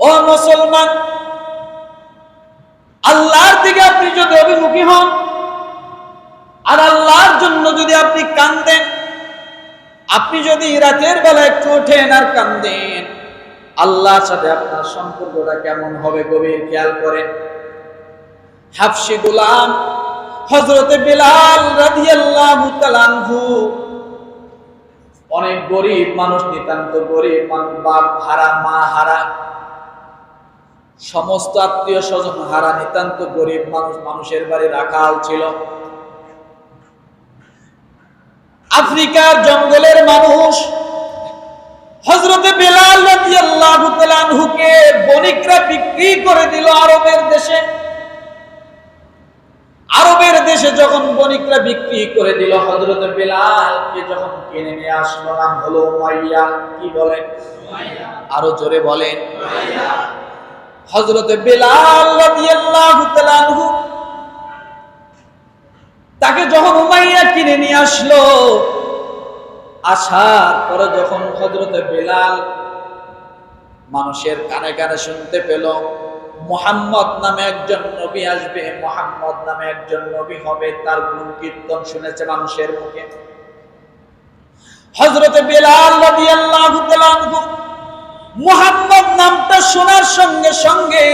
ও মুসলমান, আল্লাহর দিকে আপনি যদি অভিমুখী হন, আর আল্লাহর জন্য যদি আপনি কান্দেন, আপনি যদি রাতের বেলা একটু ওঠেন আর কান্দেন, আল্লাহর সাথে আপনার সম্পর্কটা কেমন হবে গভীর খেয়াল করেন। হাফসি গুলাম হজরতে বিলাল রাদিয়াল্লাহু তাআলা আনহু, অনেক গরিব মানুষ নিতান্ত গরিব বাপ হারা মা হারা সমস্ত আত্মীয় স্বজন হারা নিতান্ত গরিব মানুষ মানুষের বাড়ি রাখাল ছিল। আফ্রিকার জঙ্গলের মানুষ হজরতে বেলাল বণিকরা বিক্রি করে দিল আরবের দেশে। আরবের দেশে যখন বণিকরা বিক্রি করে দিল হজরতে বেলালকে যখন কিনে নিয়ে আসলো, নাম হলো মাইয়া কি বলেন আরও জোরে বলেন হজরতে বেলাল তাকে যখন উমাইয়া কিনে নিয়ে আসলো, আসার পরে যখন হজরতে বেলাল মানুষের কানে কানে শুনতে পেল, মোহাম্মদ নামে একজন নবী আসবে, মোহাম্মদ নামে একজন নবী হবে, তার গুণ কীর্তন শুনেছে মানুষের মুখে। হজরতে বেলাল মুহাম্মদ নামটা শোনার সঙ্গে সঙ্গে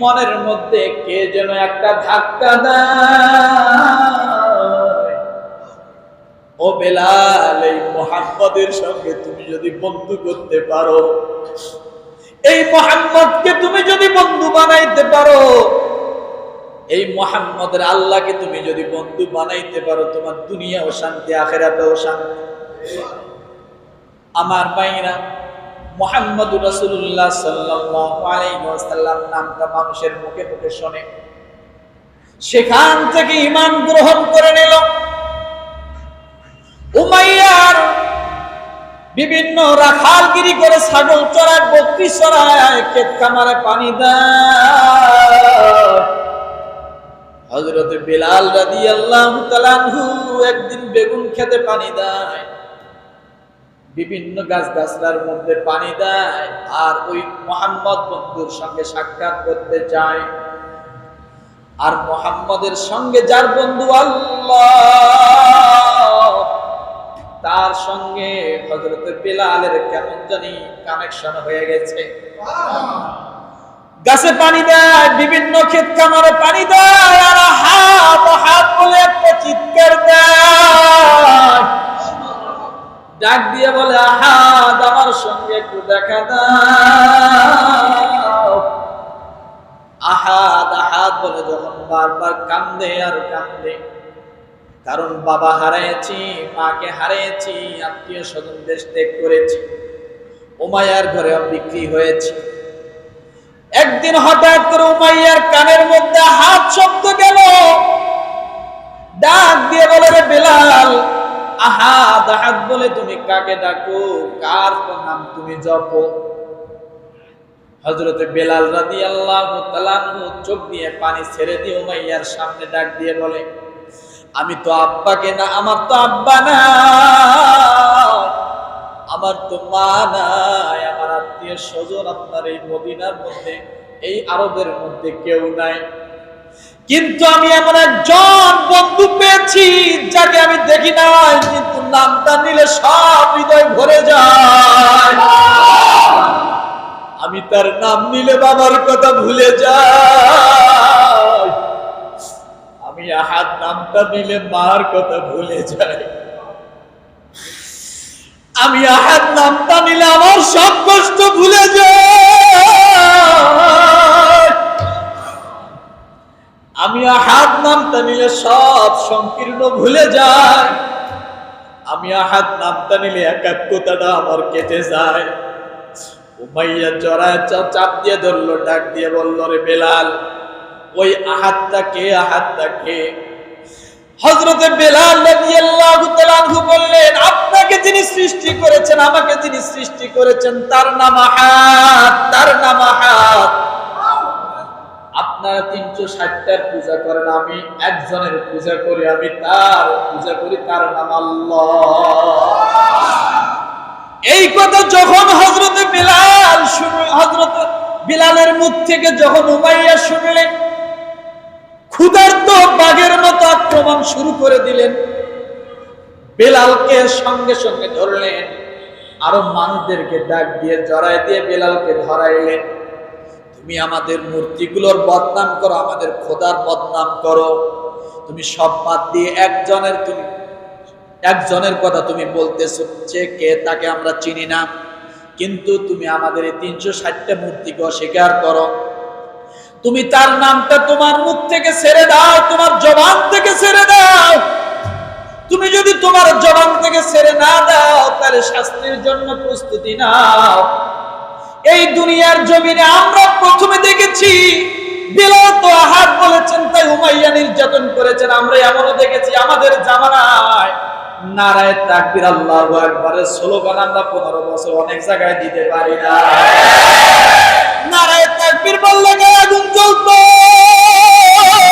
মনের মধ্যে কে যেন একটা ধাক্কা দেয়। ও বেলাল, এই মোহাম্মদের সঙ্গে তুমি যদি বন্ধু করতে পারো, এই মোহাম্মদকে তুমি যদি বন্ধু বানাইতে পারো, এই মোহাম্মদের আল্লাহকে তুমি যদি বন্ধু বানাইতে পারো, তোমার দুনিয়াও শান্তি, আখেরাতেও শান্তি। আমার মাইরা মোহাম্মদ রসুল্লাহ সাল্লাম নামটা মানুষের মুখে মুখে শোনে। সেখান থেকে ইমান গ্রহণ করে নিল। উমাইয়ার বিভিন্ন রাখালগিরি করে ছাগল চড়ায়, বকরি চড়ায়, ক্ষেত খামারে পানি দেয়। হজরত বিলাল রাদি আল্লাহ একদিন বেগুন খেতে পানি দেয়। বিভিন্ন গাছ গাছলার মধ্যে পানি দেয় আর ওই মোহাম্মদ বন্ধুর সঙ্গে সাক্ষাৎ করতে যায়। আর মোহাম্মদের সঙ্গে যার বন্ধু আল্লাহ, তার সঙ্গে হজরত বেলালের কেমন জানি কানেকশন হয়ে গেছে। গাছে পানি দেয়, বিভিন্ন ক্ষেত কামারে পানি দেয়, আর হাত হাত বলে একটা চিৎকার দেয়। ডাক দিয়ে বলে, আহাদ, আমার সঙ্গে একটু দেখা দাও। আহাদ আহাদ বলে যখন বারবার কান্দে আর কান্দে। কারণ বাবা হারিয়েছি, মাকে হারিয়েছি, আত্মীয় স্বজন দেশ ত্যাগ করেছি, উমাইয়ার ঘরে বিক্রি হয়েছে। একদিন হঠাৎ করে উমাইয়ার কানের মধ্যে হাত শব্দ গেল। ডাক দিয়ে বলে, রে বেলাল আহাদ আহাদ বলে তুমি কাকে ডাকো? কার নাম তুমি জপো? হজরতে বেলাল রাদি আল্লাহ চোখ দিয়ে পানি ছেড়ে দিয়ে উমাইয়ার সামনে ডাক দিয়ে বলে, আমি তো আব্বাকে না, আমার তো আব্বা না আমার তো মা নাই, আমার আত্মীয় স্বজন আপনার এই মদিনার মধ্যে, এই আরবের মধ্যে কেউ নাই। কিন্তু আমি এমন একজন বন্ধু পেয়েছি যাকে আমি দেখি নাই, কিন্তু নামটা নিলে সব হৃদয় ভরে যায়। আমি তার নাম নিলে বাবার কথা ভুলে যাই আমি আহাত নামটা নিলে মার কথা ভুলে যাই আমি আহাত নামটা নিলে আমার সব কষ্ট ভুলে যাই আমি আহাত নামটা নিলে সব সংকীর্ণ ভুলে যায়। আমি আহাত নামটা নিলে একাত্মতাটা আমার কেটে যায়। উমাইয়া জড়ায় চাপ দিয়ে ধরলো, ডাক দিয়ে বলল, রে বেলাল, ওই আহাতটা কে আহাতটা কে? হজরতে বেলাল বললেন, আপনাকে যিনি সৃষ্টি করেছেন, আমাকে যিনি সৃষ্টি করেছেন, তার নাম আহাত তার নাম আহাত আপনারা তিনশো ষাটটার পূজা করেন, আমি একজনের পূজা করি, আমি তার পূজা করি তার নাম আল্লাহ। এই কথা যখন হজরতে বেলাল শুনে হজরত বিলালের মুখ থেকে যখন উমাইয়া শুনলেন, ক্ষুধার্ত বাঘের মতো আক্রমণ শুরু করে দিলেন। বেলালকে সঙ্গে সঙ্গে ধরলেন, আরও মানুষদেরকে ডাক দিয়ে জড়াই দিয়ে বেলালকে ধরাইলেন। তুমি আমাদের মূর্তিগুলোর বদনাম করো, আমাদের খোদার বদনাম করো। তুমি সব বাদ দিয়ে একজনের তুমি একজনের কথা তুমি বলতেছো যে কে তাকে আমরা চিনি না। কিন্তু তুমি আমাদের এই তিনশো ষাটটা মূর্তিকে অস্বীকার করো। তুমি তার নামটা তোমার মুখ থেকে ছেড়ে দাও, তোমার জবান থেকে ছেড়ে দাও। তুমি যদি তোমার জবান থেকে ছেড়ে না দাও, তাহলে শাস্তির জন্য প্রস্তুতি নাও। এই দুনিয়ার জমিনে আমরা তো বলেছেন, তাই উমাইয়া নির্যাতন করেছেন। আমরা এমনও দেখেছি আমাদের জামানায় নারায় তাকবির আল্লাহ একবারের স্লোগান আমরা পনেরো বছর অনেক জায়গায় দিতে পারি না। নারায় তাকবির বললে আগুন তাদের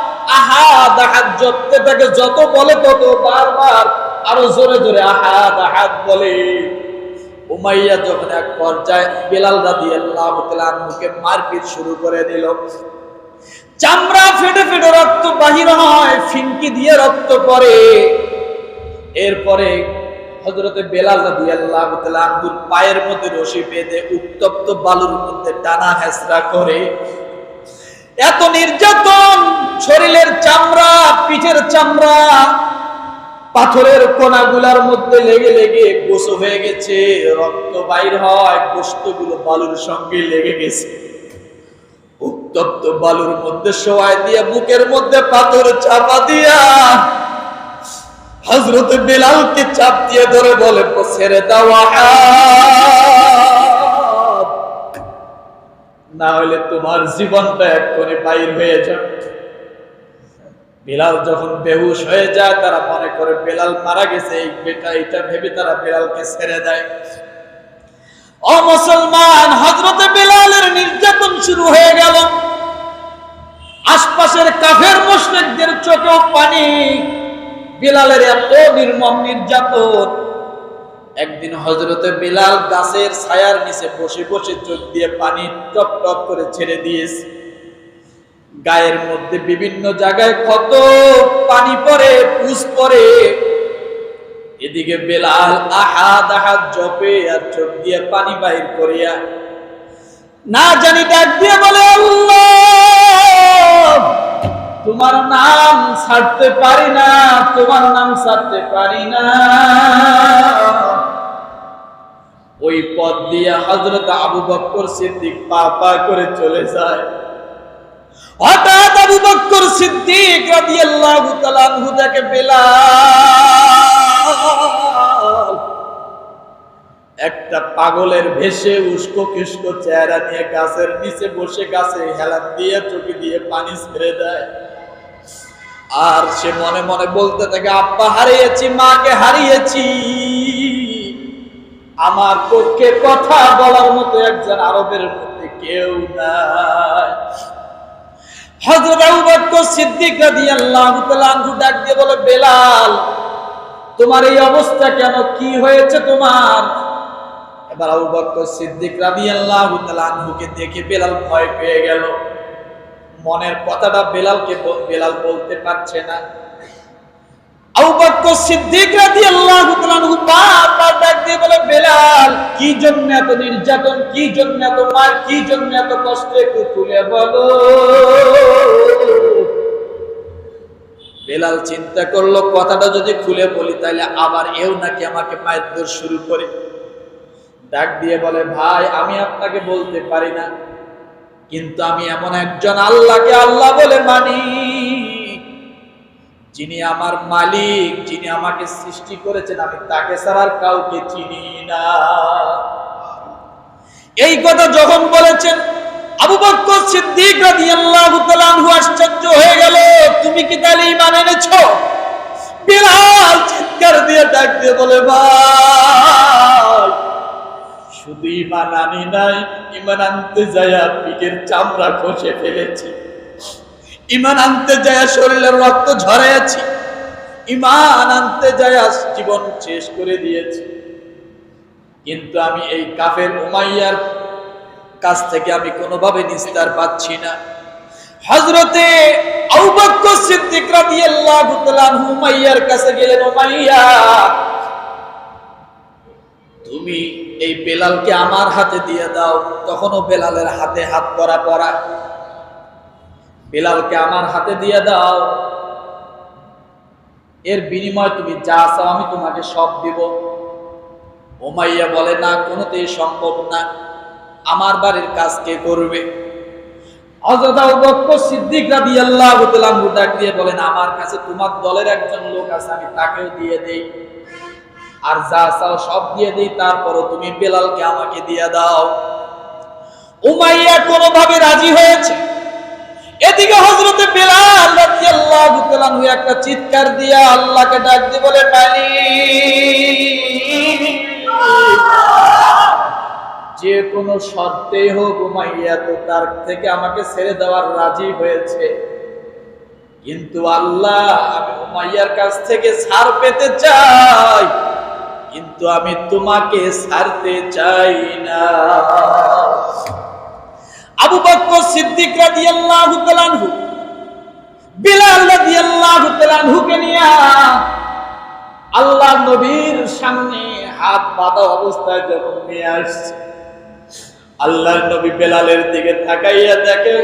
আহাদ আহাদ জপতে থাকে, যত বলে তত বারবার আরও জোরে জোরে আহাদ আহাদ বলে। উমাইয়া যখন এক পর্যায়ে বিলাল রাদিয়াল্লাহু তাআলা আনহুকে মারপিট শুরু করে দিল। চামড়া ফেটে ফেটে রক্ত বাহির হয়, ফিনকি দিয়ে রক্ত পড়ে। এরপরে হজরতে বেলাল তাআলা আনহুর পায়ের মধ্যে রশি বেঁধে উত্তপ্ত বালুর মধ্যে টানা হেসরা করে এত নির্যাতন, শরীরের চামড়া, পিঠের চামড়া, পাথরের কোনাগুলার মধ্যে লেগে লেগে গোসো হয়ে গেছে, রক্ত বাইর হয় গোস্তগুলো বালুর সঙ্গে লেগে গেছে। উত্তপ্ত বালুর মধ্যে শোয়াই দিয়ে, বুকের মধ্যে পাথর চাপা দিয়া হজরত বিলালকে চাপ দিয়ে ধরে বলে ছেড়ে দেওয়া না হলে তোমার জীবনটা এক্ষুনি বাইর হয়ে যাবে। বিলাল যখন বেহুশ হয়ে যায়, তারা মনে করে বেলাল মারা গেছে, এই বেটা এটা ভেবে তারা বেলালকে ছেড়ে দেয়। ও মুসলমান হজরতে বেলালের নির্যাতন শুরু হয়ে গেল। আশপাশের কাফের মুশরিকদের চোখেও পানি। বিলালের এত নির্মম নির্যাতন। একদিন হজরতে বিলাল গাছের ছায়ার নিচে বসে বসে চোখ দিয়ে পানি টপ টপ করে ছেড়ে দিয়েছে। গায়ের মধ্যে বিভিন্ন জায়গায় কত পানি পড়ে, পুষ পরে এদিকে বেলাল আহাদ আহাদ জপে আর চোখ দিয়ে পানি বাহির করিয়া না জানি ডাক দিয়ে বলে তোমার নাম ছাড়তে পারি না, তোমার নাম ছাড়তে পারি না। ওই পথ দিয়ে হজরত আবু বক্কর সিদ্দিক পা পা করে চলে যায়। হঠাৎ আবু বক্কর সিদ্দিক রাদিয়াল্লাহু তাআলা তাকে একটা পাগলের ভেসে উস্কো কিস্কো চেহারা নিয়ে গাছের নিচে বসে গাছে হেলান দিয়ে চোখে দিয়ে পানি ছেড়ে দেয়। আর সে মনে মনে বলতে থাকে, আব্বা, হারিয়েছি, মাকে হারিয়েছি। আমার পক্ষে কথা বলার মতো একজন আরবের মধ্যে কেউ নাই। ডাক দিয়ে বলে, বেলাল, তোমার এই অবস্থা কেন? কি হয়েছে তোমার? এবার দেখে বেলাল ভয় পেয়ে গেল। মনের কথাটা বেলালকে বেলাল বলতে পারছে না। বেলাল চিন্তা করল, কথাটা যদি খুলে বলি, তাহলে আবার এও নাকি আমাকে মায়ের শুরু করে। ডাক দিয়ে বলে, ভাই, আমি আপনাকে বলতে পারি না, কিন্তু আমি এমন একজন আল্লাহকে আল্লাহ বলে মানি। যিনি আমার মালিক, যিনি আমাকে সৃষ্টি করেছেন, আমি তাকে ছাড়া কাউকে চিনি না। এই কথা যখন বলেছেন, আবু বকর সিদ্দিক রাদিয়াল্লাহু তাআলা আনহু আশ্চর্য হয়ে গেল, তুমি কি তাহলে ইমান এনেছো? বিলাল চিৎকার দিয়ে ডাক দিয়ে বলে, ভাই, শুধু ইমান আনি নাই ইমান আনতে যায়া পিঠের চামড়া খসে ফেলেছি। ইমান আনতে যায় শরীরের রক্ত ঝরাইয়াছি। ইমান আনতে যায় জীবন শেষ করে দিয়েছি। কিন্তু আমি এই কাফের উমাইয়ার কাছ থেকে আমি কোনোভাবে নিস্তার পাচ্ছি না। হজরতে সিদ্দিক রাদিয়াল্লাহু তাআলা আনহু উমাইয়ার কাছে গেলেন, উমাইয়া, তুমি এই বেলালকে আমার হাতে দিয়ে দাও। তখনও বেলালের হাতে হাত পরা পরা বেলালকে আমার হাতে দিয়ে দাও। এর বিনিময় তুমি যা চাও আমি তোমাকে সব দিব। ওমাইয়া বলে, না, কোনোতেই সম্ভব না। আমার বাড়ির কাজ কে করবে? সিদ্দিক দিয়ে আমার কাছে তোমার দলের একজন লোক আছে, আমি তাকেও দিয়ে দেই। আর যা চাও সব দিয়ে দেই, তারপরও তুমি বেলালকে আমাকে দিয়ে দাও। কোনোভাবে রাজি হয়েছে। এদিকে হজরতে বেলাল রাদিয়াল্লাহু তাআলা একটা চিৎকার দিয়া আল্লাহকে ডাক দিয়ে বলে, মালিক, যে কোনো শর্তে হোক উমাইয়া তো তার থেকে আমাকে ছেড়ে দেওয়ার রাজি হয়েছে। কিন্তু আল্লাহ, আমি উমাইয়ার কাছ থেকে ছাড় পেতে চাই, কিন্তু আমি তোমাকে ছাড়তে চাই না। আবু বকর সিদ্দিক রাদিয়াল্লাহু তাআলা আনহু, বিলাল রাদিয়াল্লাহু আল্লাহ নবীর সামনে হাত বাঁধা অবস্থায় যখন নিয়ে আসছে নবী বেলালের দিকে তাকাইয়া দেখে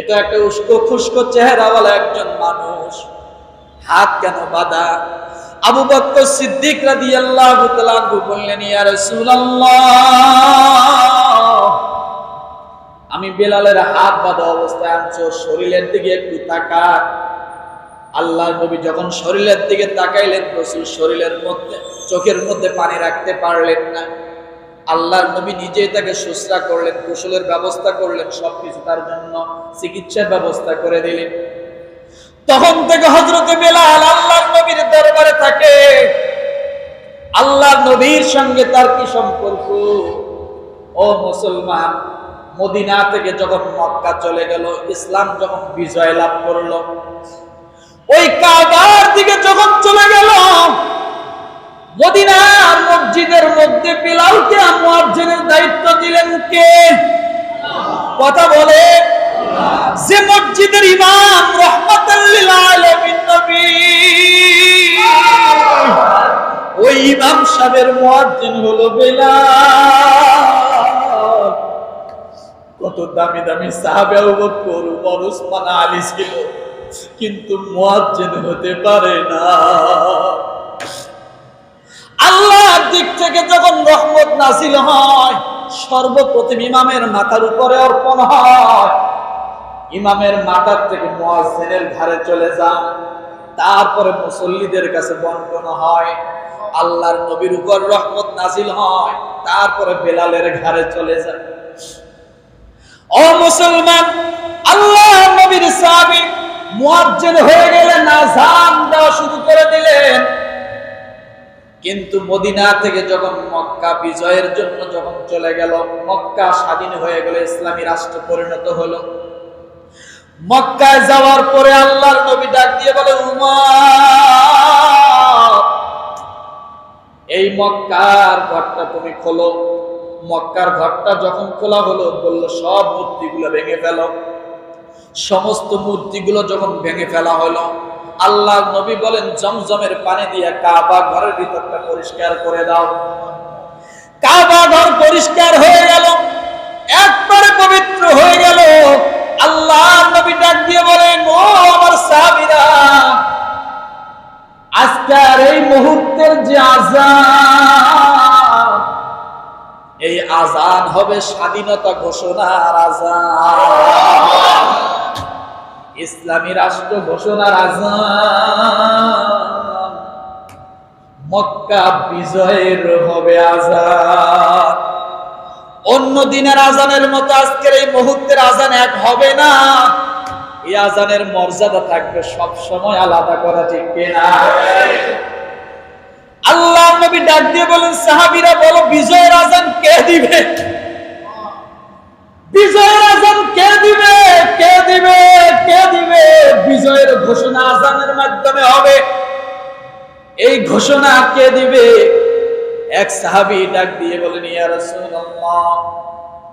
এটা একটা উস্কো খুস্কো চেহারাওয়ালা একজন মানুষ, হাত কেন বাঁধা? আবু বকর সিদ্দিক রাদিয়াল্লাহু তাআলা বললেন, ইয়া রাসূলুল্লাহ আমি বেলালের হাত বাঁধা অবস্থায় আনছো, শরীরের দিকে একটু তাকা আল্লাহ নবী যখন শরীরের দিকে তাকাইলেন, রসুল শরীরের মধ্যে, চোখের মধ্যে পানি রাখতে পারলেন না। আল্লাহর নবী নিজেই তাকে শুশ্রা করলেন কুশলের ব্যবস্থা করলেন, সবকিছু তার জন্য চিকিৎসার ব্যবস্থা করে দিলেন। তখন থেকে হজরতে বেলাল আল্লাহর নবীর দরবারে থাকে। আল্লাহর নবীর সঙ্গে তার কি সম্পর্ক? ও মুসলমান মদিনা থেকে যখন মক্কা চলে গেল, ইসলাম যখন বিজয় লাভ করল, ওই কাবার দিকে যখন চলে গেল, মদিনার মসজিদের মধ্যে বিলালকে মুয়াজ্জিনের দায়িত্ব দিলেন কে? কথা বলে। যে মসজিদের ইমাম রহমাতাল লিল আলামিন নবী। ওই ইমাম সাহেবের মুয়াজ্জিন হলো বেলাল। কত দামি দামি সাহাবে আবু বকর উমর উসমান আলী ছিল। কিন্তু মুয়াজ্জিন হতে পারে না। আল্লাহর দিক থেকে যখন রহমত নাসিল হয়, সর্বপ্রথম ইমামের মাথার উপরে অর্পণ হয়। ইমামের মাথার থেকে মুয়াজ্জিনের ঘরে চলে যান তারপরে মুসল্লিদের কাছে বন্টন হয়। আল্লাহর নবীর উপর রহমত নাজিল হয়। তারপরে বেলালের ঘরে চলে যায়। ও মুসলমান, আল্লাহ নবীর মুয়াজ্জিন হয়ে গেলেন, আযান দেওয়া শুরু করে দিলেন। কিন্তু মদিনা থেকে যখন মক্কা, বিজয়ের জন্য যখন চলে গেল, মক্কা স্বাধীন হয়ে গেল, ইসলামী রাষ্ট্র পরিণত হলো। মক্কায় যাওয়ার পরে আল্লাহর নবী ডাক দিয়ে বলে, উমার, এই মক্কার ঘরটা তুমি খোলো। মক্কার ঘরটা যখন খোলা হলো, বলল, সব মূর্তিগুলো ভেঙে ফেলো। সমস্ত মূর্তিগুলো যখন ভেঙে ফেলা হলো আল্লাহ নবী বলেন, জমজমের পানি দিয়ে কাবা ঘরের ভিতরটা পরিষ্কার করে দাও। কাবা ঘর পরিষ্কার হয়ে গেল, একবারে পবিত্র হয়ে গেল। আল্লাহ নবী ডাক দিয়ে বলেন, ও আমার সাহাবীরা, আজকের এই মুহূর্তের যে আজান এই আজান হবে স্বাধীনতা ঘোষণার আজান। ইসলামী রাষ্ট্র ঘোষণার আজান। মক্কা বিজয়ের হবে আজান। অন্য দিনের আজানের মতো আজকের এই মুহূর্তের আজান এক হবে না। এই আজানের মর্যাদা থাকবে সব সময় আলাদা করা ঠিক কিনা? আল্লাহ নবী ডাক দিয়ে বলেন, সাহাবিরা বলো, বিজয়ের আজান কে দিবে? বিজয়ের আজান কে দিবে? কে দিবে? কে দিবে? বিজয়ের ঘোষণা আজানের মাধ্যমে হবে। এই ঘোষণা কে দিবে? এক সাহাবী ডাক দিয়ে বলেন, ইয়া রাসূলুল্লাহ,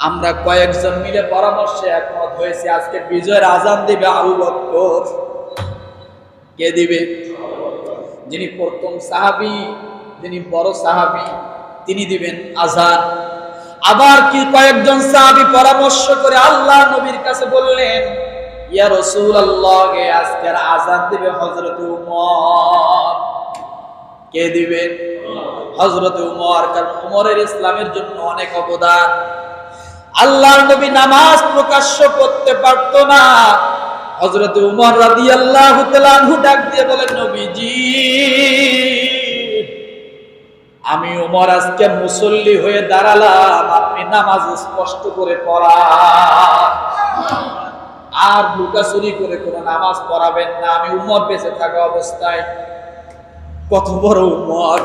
আমরা কয়েকজন মিলে পরামর্শে একমত হয়েছে, আজকে বিজয়ের আজান দিবে আবু বকর কে দিবে? যিনি প্রথম সাহাবী, যিনি বড় সাহাবী, তিনি দিবেন আজান আবার কি কয়েকজন সাহাবী পরামর্শ করে আল্লাহ নবীর কাছে বললেন, ইয়া রাসূলুল্লাহ আজকের আজান দিবে হযরত উমর? কে দিবে? হযরত উমর, কারণ উমরের ইসলামের জন্য অনেক অবদান। আল্লাহর নবী নামাজ প্রকাশ্য করতে পারত না। হযরত উমর ডাক দিয়ে বলেন, নবীজি, আমি উমর আজকে মুসল্লি হয়ে দাঁড়ালাম। আপনি নামাজ স্পষ্ট করে পড়া আর লুকাচুরি করে কোনো নামাজ পড়াবেন না। আমি উমর বেঁচে থাকা অবস্থায়। কত বড় উমর।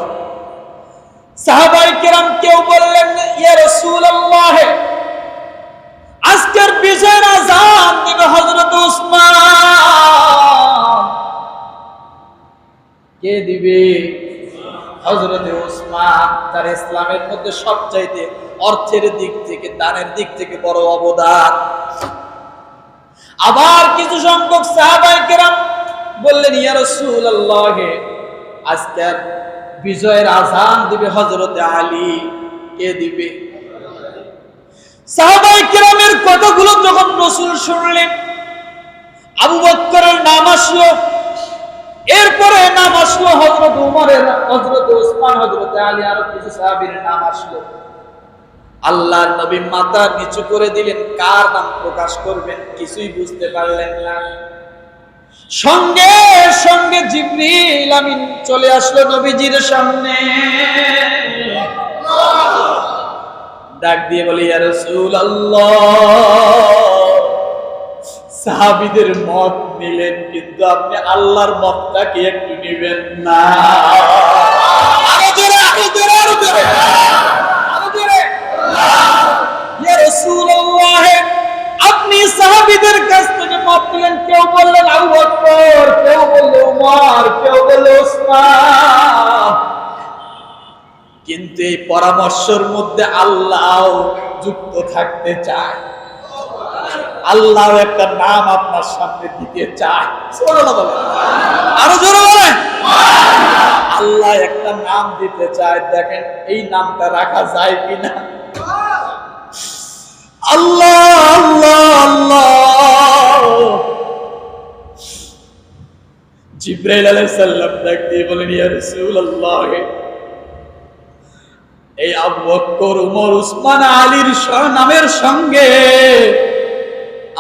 সাহাবাই কেরাম কেউ বললেন, ইয়া রাসূলুল্লাহ, আজকের আজান হযরত উসমান তার ইসলামের মধ্যে সবচাইতে অর্থের দিক থেকে, দানের দিক থেকে বড় অবদান। আবার কিছু সংখ্যক সাহাবাই কেরাম বললেন, ইয়া রাসূলুল্লাহ আজকের বিজয়ের আজান দিবে হযরত আলী। কে দিবে? সাহাবাই কেরামের কথাগুলো যখন রসুল শুনলেন, আবু বক্করের নাম আসলো এরপরে নাম আসলো হজরত উমরের হজরত ওসমান হজরত আলী, আরও কিছু সাহাবীর নাম আসলো। আল্লাহ নবী মাথা নিচু করে দিলেন, কার নাম প্রকাশ করবেন কিছুই বুঝতে পারলেন না। সঙ্গে সঙ্গে জিবরিল আমিন চলে আসলো নবীজির সামনে। ডাক দিয়ে বলি, ইয়া রাসূলুল্লাহ। সাহাবীদের মত নিলেন, কিন্তু আপনি আল্লাহর মতটাকে একটু নেবেন না। আপনি সাহাবীদের কাছ থেকে মত নিলেন, কেউ বললেন আবু বকর, কেউ বলল উমর, কেউ বলল কিন্তু এই পরামর্শের মধ্যে আল্লাহ যুক্ত থাকতে চায়। আল্লাহ একটা নাম আপনার সামনে দিতে চায়। আল্লাহ একটা নাম দিতে চায়। দেখেন, এই নামটা রাখা যায় কিনা? আল্লাহ আল্লাহ আল্লাহ। জিব্রাইল আলাইহিস সালাম ডাক দিয়ে বলেন, ইয়া রাসূলুল্লাহ, এই আবু বকর উমর, উসমান, আলীর নামের সঙ্গে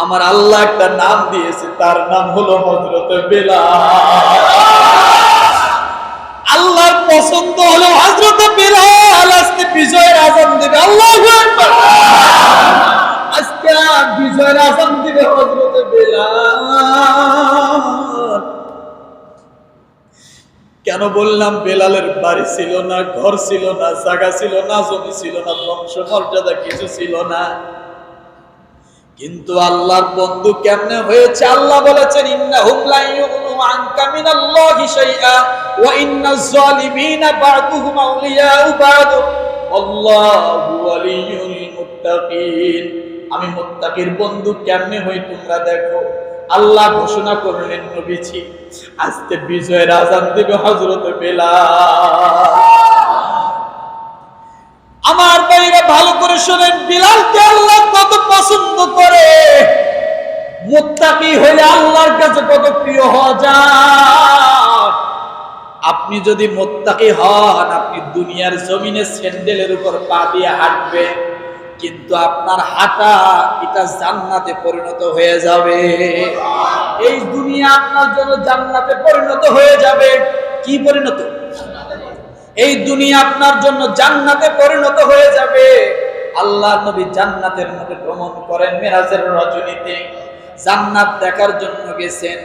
আমার আল্লাহ একটা নাম দিয়েছে, তার নাম হলো হযরত বেলা আল্লাহর পছন্দ হলো হযরত বেলাল। আজকে বিজয়ের আজান দেবে, আল্লাহ আজকে বিজয়ের আজান দিবে বেলাল। কেন বললাম বেলালের বাড়ি ছিল না, ঘর ছিল না, জায়গা ছিল না, জমি ছিল না বংশ মর্যাদা কিছু ছিল না। কিন্তু আল্লাহর বন্ধু কেমনে হয়েছে? আল্লাহ বলেছেন, ইন্নাহুম লা ইউগনু আনকা মিনাল্লাহি শাইআ ওয়া ইন্নাজ জালিমিনা বা'দুহুম আউলিয়াউ বা'দ। আল্লাহু ওয়ালিয়ুল মুত্তাকিন। আমি মুত্তাকির বন্ধু কেমনে হই তোমরা দেখো? আল্লাহ ঘোষণা করলেন, নবীজি, আজকে বিজয়ের আজান দিবে হযরত বেলাল। আমার ভাইরা ভালো করে শোনেন, বিলালকে আল্লাহ কত পছন্দ করে। মুত্তাকি হলে আল্লাহর কাছে কত প্রিয় হওয়া যায়। আপনি যদি মোত্তাকি হন, আপনি দুনিয়ার জমিনে স্যান্ডেলের উপর পা দিয়ে হাঁটবেন, কিন্তু আপনার হাঁটা এটা জান্নাতে পরিণত হয়ে যাবে। এই দুনিয়া আপনার জন্য জান্নাতে পরিণত হয়ে যাবে। কি পরিণত? এই দুনিয়া আপনার জন্য জান্নাতে পরিণত হয়ে যাবে। আল্লাহ নবী জান্নাতের মধ্যে ভ্রমণ করেন মেরাজের রজনীতে। জান্নাত দেখার জন্য গেছেন।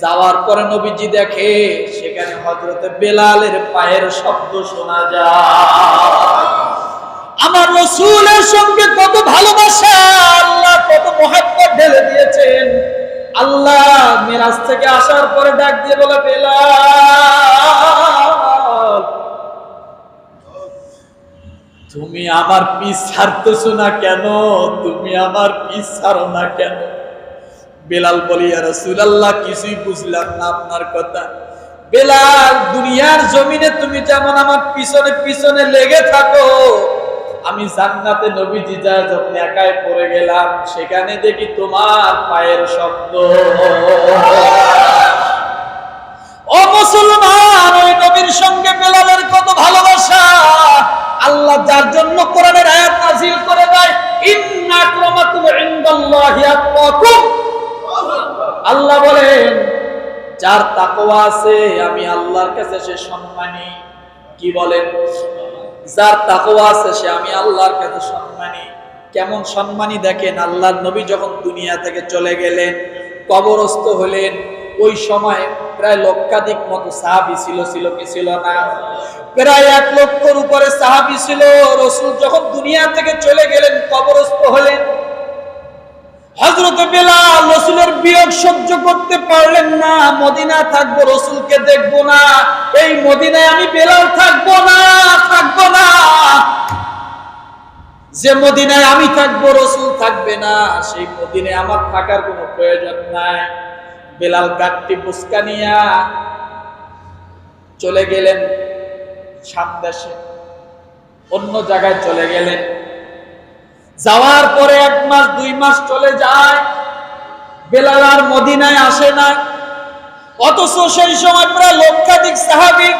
যাওয়ার পরে নবীজি দেখে, সেখানে হজরতে বেলালের পায়ের শব্দ শোনা যায়। আমার রসুলের সঙ্গে কত ভালোবাসা, আল্লাহ কত মহাব্বত ঢেলে দিয়েছেন। আল্লাহ মেরাজ থেকে আসার পরে ডাক দিয়ে বলে, বেলাল তুমি আমার পিস ছাড়তেছো না কেন? তুমি আমার পিস ছাড়ো না কেন? বেলাল বলি আর রাসূলুল্লাহ, কিছুই বুঝলাম না আপনার কথা। বেলাল, দুনিয়ার জমিনে তুমি যেমন আমার পিছনে পিছনে লেগে থাকো, আমি জান্নাতে নবীজি যায় যখন একাই পড়ে গেলাম, সেখানে দেখি তোমার পায়ের শব্দ। ও মুসলমান, ওই নবীর সঙ্গে বেলালের কত ভালোবাসা? আল্লাহ যার জন্য কোরআনের আয়াত নাযিল করে দেয়, ইন্না আক্রামাকুম ইনদাল্লাহি আতকাকুম আল্লাহ বলেন, যার তাকওয়া আছে, আমি আল্লাহর কাছে সে সম্মানী। কি বলেন? যার তাকওয়া আছে, সে আমি আল্লাহর কাছে সম্মানী। কেমন সম্মানী দেখেন, আল্লাহর নবী যখন দুনিয়া থেকে চলে গেলেন, কবরস্থ হলেন ওই সময় প্রায় লক্ষাধিক মতো সাহাবি ছিল ছিল কি ছিল না? প্রায় এক লক্ষর উপরে সাহাবি ছিল। রসুল যখন দুনিয়া থেকে চলে গেলেন, কবরস্থ হলেন। হজরত বেলাল রসুলের বিয়োগ সহ্য করতে পারলেন না। মদিনা থাকব, রসুলকে দেখব না। এই মদিনায় আমি বেলাল থাকব না থাকব না। যে মদিনায় আমি থাকব, রসুল থাকবে না। সেই মদিনায় আমার থাকার কোনো প্রয়োজন নাই। বেলাল গাঠটি বুসকা নিয়া চলে গেলেন সামদেশে অন্য জায়গায় চলে গেলেন। যাওয়ার পরে এক মাস, দুই মাস চলে যায়। বেলাল আর মদিনায় আসে না। অথচ সেই সময় প্রায় লক্ষাধিক সাহাবি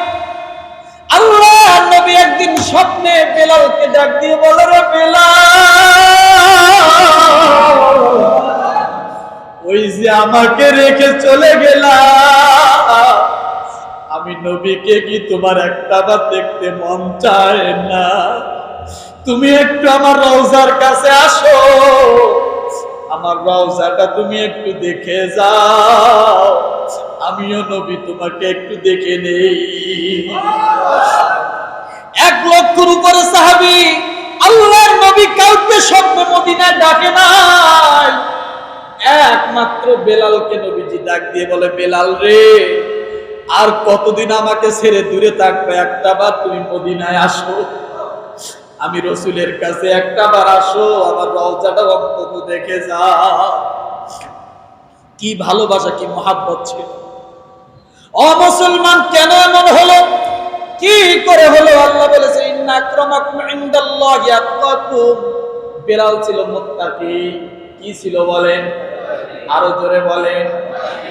আল্লাহ নবী একদিন স্বপ্নে বেলালকে ডাক দিয়ে বলে, রে বেলাল! ওই যে আমাকে রেখে চলে গেলাম। আমি নবীকে কি তোমার একটা বার দেখতে মন চায় না? তুমি একটু আমার রওজার কাছে আসো। আমার রওজাটা তুমি একটু দেখে যাও। আমিও নবী, তোমাকে একটু দেখে নেই। এক লক্ষর উপরে সাহাবি আল্লাহর নবী কাউকে স্বপ্নে মদিনায় ডাকে নাই। একমাত্র বেলালকে নবীজি ডাক দিয়ে বলে, বেলাল রে, আর কতদিন আমাকে ছেড়ে দূরে থাকবে? একটা বার তুমি মদিনায় আসো। আমি রসুলের কাছে একটা বার আসো, আমার রওজাটা অন্তত দেখে যা। কি ভালোবাসা, কি মহাব্বত ছিল। অমুসলমান কেন এমন হলো? কি করে হলো? আল্লাহ বলেছে, ইন্না আক্রামাকুম ইনদাল্লাহি আতকাকুম। বেলাল ছিল মুত্তাকি। কি ছিল বলেন? আরও জোরে বলেন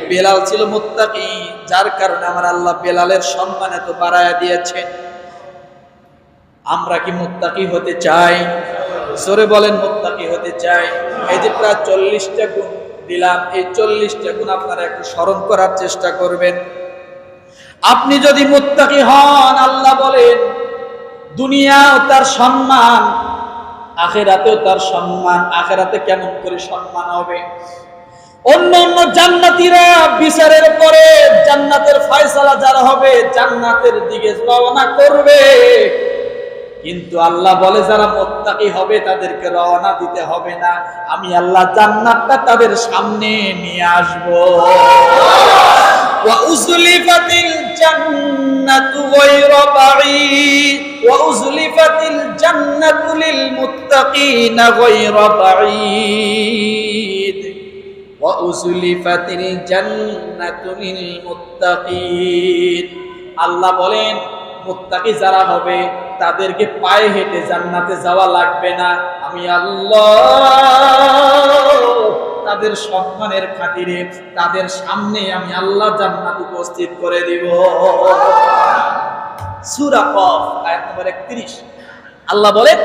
বেলাল ছিল মুত্তাকি, যার কারণে আমার আল্লাহ বেলালের সম্মান এত বাড়ায়া দিয়েছেন আমরা কি মুত্তাকি হতে চাই? জোরে বলেন, মুত্তাকি হতে চাই। এই যে প্রায় চল্লিশটা গুণ দিলাম, এই চল্লিশটা গুণ আপনারা একটু স্মরণ করার চেষ্টা করবেন। আপনি যদি মুত্তাকি হন, আল্লাহ বলেন, দুনিয়াও তার সম্মান, আখেরাতেও তার সম্মান, আখেরাতে কেমন করে সম্মান হবে? অন্য অন্য জান্নাতিরা বিচারের পরে জান্নাতের ফয়সালা যারা হবে, জান্নাতের দিকে রওনা করবে। কিন্তু আল্লাহ বলে, যারা মোত্তাকি হবে, তাদেরকে রওনা দিতে হবে না। আমি আল্লাহ জান্নাতটা তাদের সামনে নিয়ে আসব। ওয়া উজলিফাতিল জান্নাতু গায়রা বাঈদ। ওয়া উজলিফাতিল জান্নাতু লিল মুত্তাকিনা গায়রা বাঈদ। وأزلفت الجنة للمتقين আল্লাহ বলেন মুত্তাকি যারা হবে তাদেরকে পায়ে হেঁটে জান্নাতে যাওয়া লাগবে না আমি আল্লাহ তাদের সম্মানের খাতিরে তাদের সামনে আমি আল্লাহ জান্নাত উপস্থিত করে দিব সূরা কফ আয়াত নম্বর 31 আল্লাহ বলেন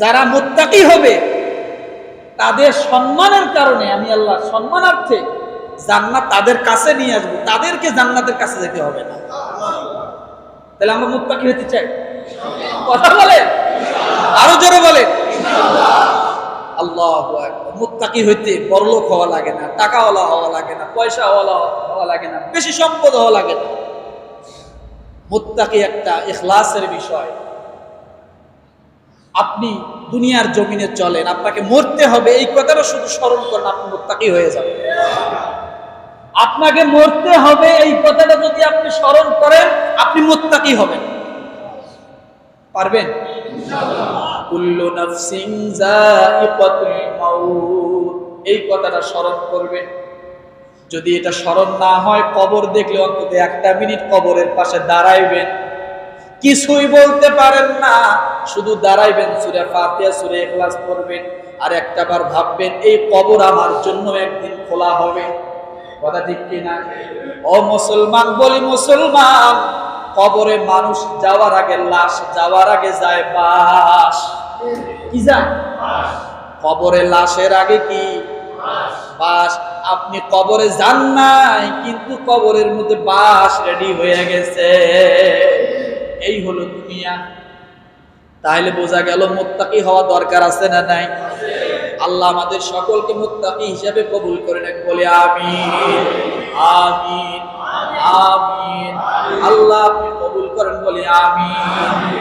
যারা মুত্তাকি হবে তাদের সম্মানের কারণে আমি আল্লাহ সম্মানার্থে জান্নাত তাদের কাছে নিয়ে আসব। তাদেরকে জান্নাতের কাছে যেতে হবে না। তাহলে আমরা মুত্তাকি হতে চাই? কথা বলে? আরও জোরে বলে? আল্লাহ মুত্তাকি হইতে বড়লোক হওয়া লাগে না, টাকাওয়ালা হওয়া লাগে না, পয়সাওয়ালা হওয়া লাগে না, বেশি সম্পদ হওয়া লাগে না। মুত্তাকি একটা ইখলাসের বিষয়। আপনি দুনিয়ার জমিনে চলেন, আপনাকে মরতে হবে, এই কথাটা শুধু স্মরণ করেন, আপনি মুত্তাকি হয়ে যাবেন। আপনাকে মরতে হবে, এই কথাটা যদি আপনি স্মরণ করেন, আপনি মুত্তাকি হবেন। পারবেন? এই কথাটা স্মরণ করবেন। যদি এটা স্মরণ না হয়, কবর দেখলে অন্তত একটা মিনিট কবরের পাশে দাঁড়াইবেন। কিছুই বলতে পারেন না। শুধু দাঁড়াইবেন সুরে ফাতিহা, সুরে ইখলাস পড়বেন আর একটাবার ভাববেন, এই কবর আমার জন্য একদিন খোলা হবে। কথা ঠিক কিনা ও মুসলমান, বলি মুসলমান, কবরে মানুষ যাওয়ার আগে লাশ, যাওয়ার আগে যায় বাস। কি যায় কবরে লাশের আগে কি? বাস। আপনি কবরে যান নাই, কিন্তু কবরের মধ্যে বাস রেডি হয়ে গেছে। এই হলো দুনিয়া। তাহলে বোঝা গেল মোত্তাকি হওয়া দরকার আছে না নাই? আল্লাহ আমাদের সকলকে মোত্তাকি হিসাবে কবুল করে নেন বলে আমিন। আমিন। আমিন। আল্লাহ আপনি কবুল করেন বলে আমিন।